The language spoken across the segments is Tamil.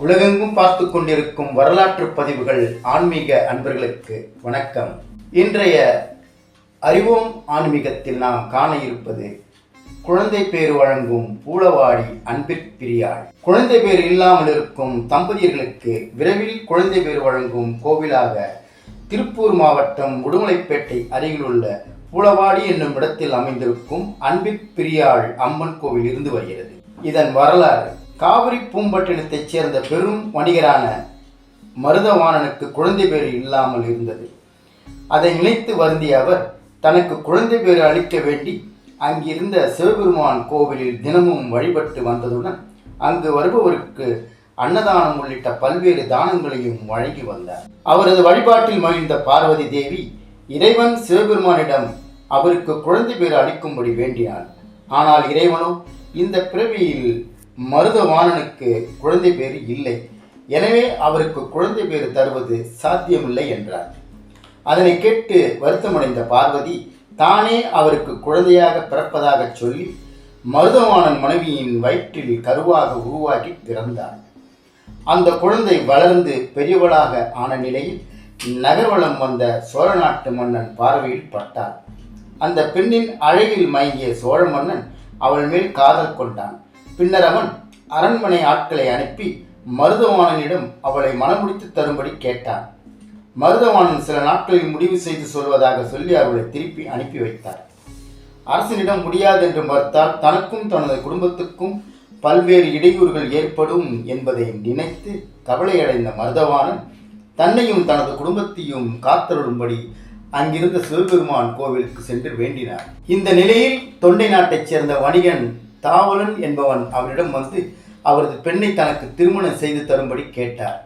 உலகெங்கும் பார்த்து கொண்டிருக்கும் வரலாற்று பதிவுகள் ஆன்மீக அன்பர்களுக்கு வணக்கம். இன்றைய அறிவோம் ஆன்மீகத்தில் நாம் காண இருப்பது குழந்தை பேர் வழங்கும் பூலவாடி அன்பிற்பிரியாள் குழந்தை பேர் இல்லாமல் இருக்கும் தம்பதியர்களுக்கு விரைவில் குழந்தை பேர் வழங்கும் கோவிலாக திருப்பூர் மாவட்டம் உடுமலைப்பேட்டை அருகிலுள்ள பூலவாடி என்னும் இடத்தில் அமைந்திருக்கும் அன்பிற்பிரியாள் அம்மன் கோவில் இருந்து வருகிறது. இதன் வரலாறு காவிரி பூம்பட்டினத்தைச் சேர்ந்த பெரும் வணிகரான மருதவாணனுக்கு குழந்தை பேர் இல்லாமல் இருந்தது. அதை நினைத்து வருந்திய அவர் தனக்கு குழந்தை பேர் அளிக்க வேண்டி அங்கிருந்த சிவபெருமான் கோவிலில் தினமும் வழிபட்டு வந்ததுடன் அங்கு வருபவருக்கு அன்னதானம் உள்ளிட்ட பல்வேறு தானங்களையும் வழங்கி வந்தார். அவரது வழிபாட்டில் மகிழ்ந்த பார்வதி தேவி இறைவன் சிவபெருமானிடம் அவருக்கு குழந்தை பேர் அளிக்கும்படி வேண்டினார் ஆனால் இறைவனோ இந்த பிறவியில் மருதவாணனுக்கு குழந்தை பேர் இல்லை. எனவே அவருக்கு குழந்தை பேர் தருவது சாத்தியமில்லை என்றார். அதனை கேட்டு வருத்தமடைந்த பார்வதி தானே அவருக்கு குழந்தையாக பிறப்பதாக சொல்லி மருதவாணன் மனைவியின் வயிற்றில் கருவாக உருவாகி பிறந்தார் அந்த குழந்தை வளர்ந்து பெரியவளாக ஆன நிலையில் நகர்வலம் வந்த சோழ நாட்டு மன்னன் பார்வையில் பட்டார் அந்த பெண்ணின் அழகில் மயங்கிய சோழ மன்னன் அவள் மேல் காதல் கொண்டான். பின்னர் அவன் அரண்மனை ஆட்களை அனுப்பி மருதவாணனிடம் அவளை மனமுடித்து தரும்படி கேட்டான். மருதவாணன் சில நாட்களில் முடிவு செய்து சொல்வதாக சொல்லி அவளை திருப்பி அனுப்பி வைத்தார். அரசனிடம் முடியாது என்று மறுத்தால் தனக்கும் தனது குடும்பத்துக்கும் பல்வேறு இடையூறுகள் ஏற்படும் என்பதை நினைத்து கவலையடைந்த மருதவாணன் தன்னையும் தனது குடும்பத்தையும் காத்தருளும்படி அங்கிருந்த சிவபெருமான் கோவிலுக்கு சென்று வேண்டினார். இந்த நிலையில் தொண்டை நாட்டைச் சேர்ந்த வணிகன் தாவலன் என்பவன் அவரிடம் வந்து அவரது பெண்ணை தனக்கு திருமணம் செய்து தரும்படி கேட்டார்.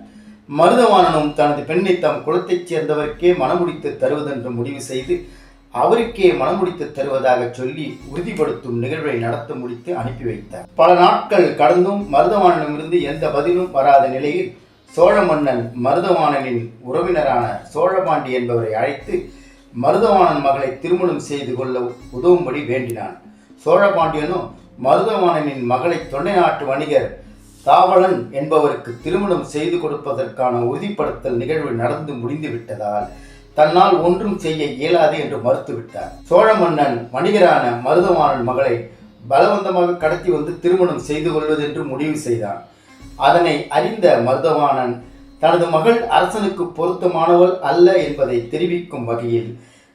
மருதவாணனும் தனது பெண்ணை தம் குலத்தைச் சேர்ந்தவருக்கே மணமுடித்து தருவதென்று முடிவு செய்து அவருக்கே மணமுடித்து தருவதாக சொல்லி உறுதிப்படுத்தும் நிகழ்வை நடத்த முடித்து அனுப்பி வைத்தார். பல நாட்கள் கடந்தும் மருதவாணனிடமிருந்து எந்த பதிலும் வராத நிலையில் சோழ மன்னன் மருதவாணனின் உறவினரான சோழபாண்டி என்பவரை அழைத்து மருதவாணன் மகளை திருமணம் செய்து கொள்ள உதவும்படி வேண்டினான். சோழபாண்டியனும் மருதவாணனின் மகளை தொண்டை நாட்டு வணிகர் தாவளன் என்பவருக்கு திருமணம் செய்து கொடுப்பதற்கான உறுதிப்படுத்தல் நிகழ்வு நடந்து முடிந்துவிட்டதால் தன்னால் ஒன்றும் செய்ய இயலாது என்று மறுத்துவிட்டார். சோழ மன்னன் வணிகரான மருதவாணன் மகளை பலவந்தமாக கடத்தி வந்து திருமணம் செய்து கொள்வதென்று முடிவு செய்தான். அதனை அறிந்த மருதவாணன் தனது மகள் அரசனுக்கு பொருத்தமானவள் அல்ல என்பதை தெரிவிக்கும் வகையில்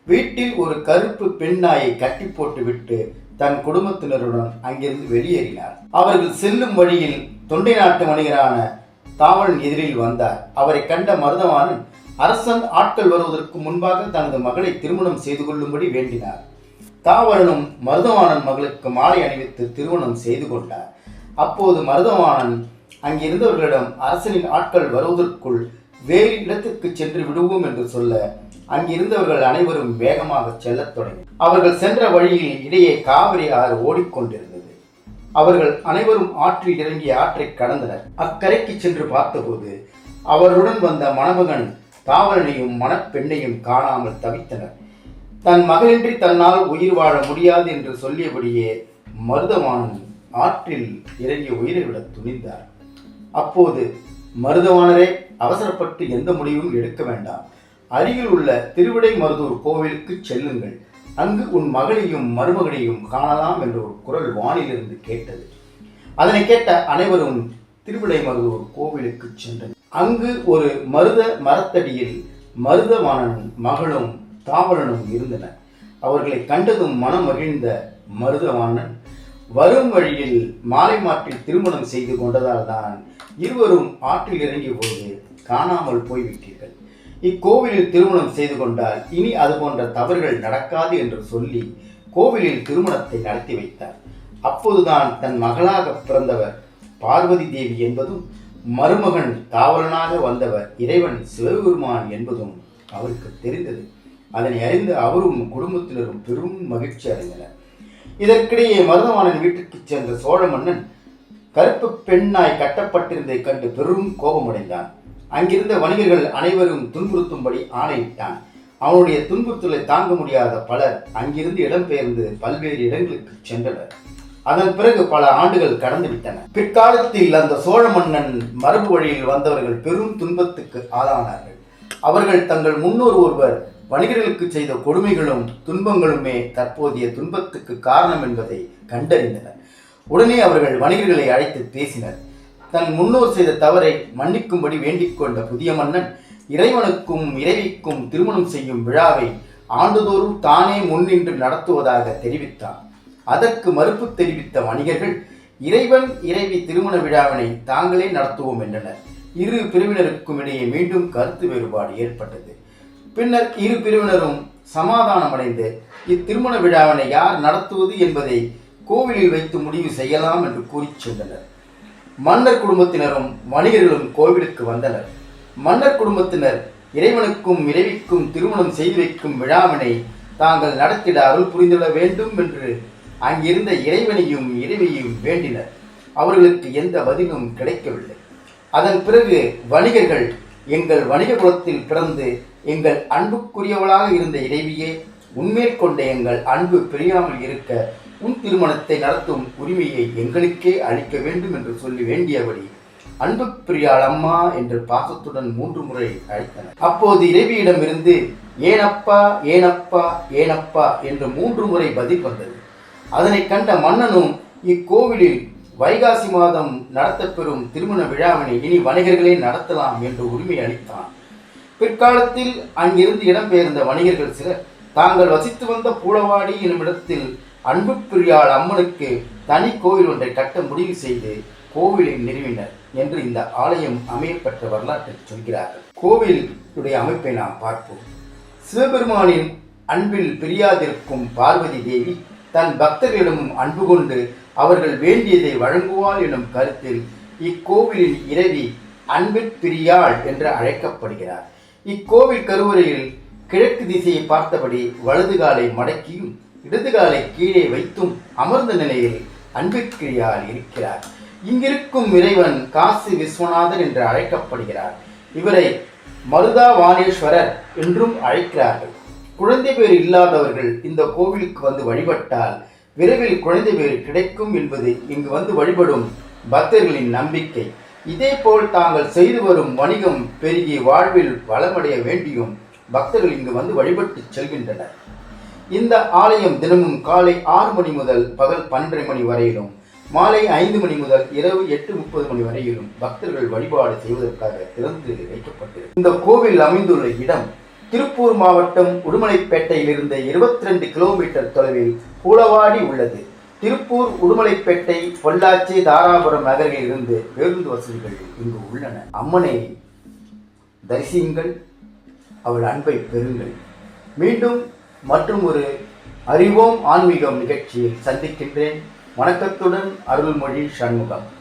வீட்டில் ஒரு கருப்பு பெண் நாயை கட்டி போட்டுவிட்டு தன் குடும்பத்தினருடன் அங்கிருந்து வெளியேறினார். அவர்கள் செல்லும் வழியில் தொண்டை நாட்டு வணிகரான தாவலன் எதிரில் வந்தார். அவரை கண்ட மருதவானன் அரசன் ஆட்கள் வருவதற்கு முன்பாக தனது மகளை திருமணம் செய்து கொள்ளும்படி வேண்டினார். தாவலனும் மருதவாணன் மகளுக்கு மாலை அணிவித்து திருமணம் செய்து கொண்டார். அப்போது மருதவாணன் அங்கிருந்தவர்களிடம் அரசனின் ஆட்கள் வருவதற்குள் வேறு இடத்துக்கு சென்று விடுவோம் என்று சொல்ல அங்கிருந்தவர்கள் அனைவரும் வேகமாக செல்லத் தொடங்கி அவர்கள் சென்ற வழியில் இடையே காவிரி ஆறு ஓடிக்கொண்டிருந்தது. அவர்கள் அனைவரும் ஆற்றில் இறங்கி ஆற்றை கடந்தனர். அக்கரைக்கு சென்று பார்த்தபோது அவருடன் வந்த மணமகன் தாவரனையும் மணப்பெண்ணையும் காணாமல் தவித்தனர். தன் மகளின்றி தன்னால் உயிர் வாழ முடியாது என்று சொல்லியபடியே மருதவாணன் ஆற்றில் இறங்கி உயிரை விட துணிந்தார். அப்போது மருதவாணரே அவசரப்பட்டு எந்த முடிவும் எடுக்க வேண்டாம். அருகில் உள்ள திருவிடை மருதூர் கோவிலுக்கு செல்லுங்கள். அங்கு உன் மகளையும் மருமகனையும் காணலாம் என்ற ஒரு குரல் வானிலிருந்து கேட்டது. அதனை கேட்ட அனைவரும் திருவிடை மருதூர் கோவிலுக்கு சென்றனர். அங்கு ஒரு மருத மரத்தடியில் மருதவாணனும் மகளும் தாவலனும் இருந்தனர். அவர்களை கண்டதும் மனம் மகிழ்ந்த மருதவாணன் வரும் வழியில் மாலை மாற்றில் திருமணம் செய்து கொண்டதால் தான் இருவரும் ஆற்றில் இறங்கிய போது காணாமல் போய்விட்டீர்கள். இக்கோவிலில் திருமணம் செய்து கொண்டால் இனி அது போன்ற தவறுகள் நடக்காது என்று சொல்லி கோவிலில் திருமணத்தை நடத்தி வைத்தார். அப்போதுதான் தன் மகளாக பிறந்தவர் பார்வதி தேவி என்பதும் மருமகன் தாவரனாக வந்தவர் இறைவன் சிவபெருமான் என்பதும் அவருக்கு தெரிந்தது. அதனை அறிந்து அவரும் குடும்பத்தினரும் பெரும் மகிழ்ச்சி அடைந்தனர். இதற்கிடையே மருதவாணன் வீட்டுக்கு சென்ற சோழ மன்னன் கருப்பு பெண்ணாய் கட்டப்பட்டிருந்ததைக் கண்டு பெரும் கோபமடைந்தான். அங்கிருந்த வணிகர்கள் அனைவரும் துன்புறுத்தும்படி ஆணையிட்டான். அவனுடைய துன்புறுத்தலை தாங்க முடியாத பலர் அங்கிருந்து இடம்பெயர்ந்து பல்வேறு இடங்களுக்கு சென்றனர். அதன் பிறகு பல ஆண்டுகள் கடந்துவிட்டன. பிற்காலத்தில் அந்த சோழ மன்னன் மரபு வழியில் வந்தவர்கள் பெரும் துன்பத்துக்கு ஆளானார்கள். அவர்கள் தங்கள் முன்னோர் ஒருவர் வணிகர்களுக்கு செய்த கொடுமைகளும் துன்பங்களுமே தற்போதைய துன்பத்துக்கு காரணம் என்பதை கண்டறிந்தனர். உடனே அவர்கள் வணிகர்களை அழைத்து பேசினர். தன் முன்னோர் செய்த தவறை மன்னிக்கும்படி வேண்டிக் கொண்ட புதிய மன்னன் இறைவனுக்கும் இறைவிக்கும் திருமணம் செய்யும் விழாவை ஆண்டுதோறும் தானே முன்னின்று நடத்துவதாக தெரிவித்தான். அதற்கு மறுப்பு தெரிவித்த வணிகர்கள் இறைவன் இறைவி திருமண விழாவினை தாங்களே நடத்துவோம் என்றனர். இரு பிரிவினருக்கும் இடையே மீண்டும் கருத்து வேறுபாடு ஏற்பட்டது. பின்னர் இரு பிரிவினரும் சமாதானமடைந்து இத்திருமண விழாவினை யார் நடத்துவது என்பதை கோவிலில் வைத்து முடிவு செய்யலாம் என்று கூறிச் சென்றனர். மன்னர் குடும்பத்தினரும் வணிகர்களும் கோவிலுக்கு வந்தனர். மன்னர் குடும்பத்தினர் இறைவனுக்கும் இறைவிக்கும் திருமணம் செய்து வைக்கும் விழாவினை தாங்கள் நடத்திட அருள் புரிந்துள்ள வேண்டும் என்று அங்கிருந்த இறைவனையும் இறைவியையும் வேண்டினர். அவர்களுக்கு எந்த பதிலும் கிடைக்கவில்லை. அதன் பிறகு வணிகர்கள் எங்கள் வணிக குலத்தில் பிறந்து எங்கள் அன்புக்குரியவளாக இருந்த இறைவியே உண்மையில் கொண்ட எங்கள் அன்பு பிரியாமல் இருக்க உன் திருமணத்தை நடத்தும் உரிமையை எங்களுக்கே அளிக்க வேண்டும் என்று சொல்லி வேண்டியபடி அன்பு பிரியாள் அம்மா என்று பாசத்துடன் மூன்று முறை அழைத்தனர். அப்போது இறைவியிடமிருந்து ஏனப்பா ஏனப்பா ஏனப்பா என்று மூன்று முறை பதில் வந்தது. அதனை கண்ட மன்னனும் இக்கோவிலில் வைகாசி மாதம் நடத்தப்பெறும் திருமண விழாவினை இனி வணிகர்களே நடத்தலாம் என்று உரிமை அளித்தான். பிற்காலத்தில் அங்கிருந்து இடம்பெயர்ந்த வணிகர்கள் சிலர் தாங்கள் வசித்து வந்த பூளவாடி என்னும் இடத்தில் அன்புக்குரியாள் அம்மனுக்கு தனி கோவில் ஒன்றை கட்ட முடிவு செய்து கோவிலை நிறுவினர் என்று இந்த ஆலயம் அமையப்பட்ட வரலாற்றில் சொல்கிறார்கள். கோவிலுடைய அமைப்பை நாம் பார்ப்போம். சிவபெருமானின் அன்பில் பிரியாதிருக்கும் பார்வதி தேவி தன் பக்தர்களிடமும் அன்பு கொண்டு அவர்கள் வேண்டியதை வழங்குவாள் எனும் கருத்தில் இக்கோவிலின் இறைவி அன்பிற் பிரியாள் என்று அழைக்கப்படுகிறார். இக்கோவில் கருவறையில் கிழக்கு திசையை பார்த்தபடி வலது காலை மடக்கியும் இடது காலை கீழே வைத்தும் அமர்ந்த நிலையில் அன்பிற்கிரியால் இருக்கிறார். இங்கிருக்கும் இறைவன் காசி விஸ்வநாதர் என்று அழைக்கப்படுகிறார். இவரை மருதா வாணேஸ்வரர் என்றும் அழைக்கிறார்கள். குழந்தை பேர் இல்லாதவர்கள் இந்த கோவிலுக்கு வந்து வழிபட்டால் விரைவில் குழந்தை பேர் கிடைக்கும் என்பது இங்கு வந்து வழிபடும் பக்தர்களின் நம்பிக்கை. இதேபோல் தாங்கள் செய்து வரும் வணிகம் பெருகி வாழ்வில் வளமடைய வேண்டியும் பக்தர்கள் இங்கு வந்து வழிபட்டு செல்கின்றனர். இந்த ஆலயம் தினமும் காலை ஆறு மணி முதல் பகல் பன்னெண்டரை மணி வரையிலும் மாலை ஐந்து மணி முதல் இரவு எட்டு முப்பது மணி வரையிலும் பக்தர்கள் வழிபாடு செய்வதற்காக திறந்து வைக்கப்பட்டிருக்கு இந்த கோவில் அமைந்துள்ள இடம் திருப்பூர் மாவட்டம் உடுமலைப்பேட்டையிலிருந்து இருபத்தி ரெண்டு கிலோமீட்டர் தொலைவில் கூலவாடி உள்ளது. திருப்பூர் உடுமலைப்பேட்டை பொள்ளாச்சி தாராபுரம் நகரில் இருந்து பேருந்து வசதிகள் இங்கு உள்ளன. அம்மனை தரிசியுங்கள் அவள் அன்பை பெறுங்கள். மீண்டும் மற்றும் ஒரு அறிவோம் ஆன்மீகம் நிகழ்ச்சியில் சந்திக்கின்றேன். வணக்கத்துடன் அருள்மொழி சண்முகம்.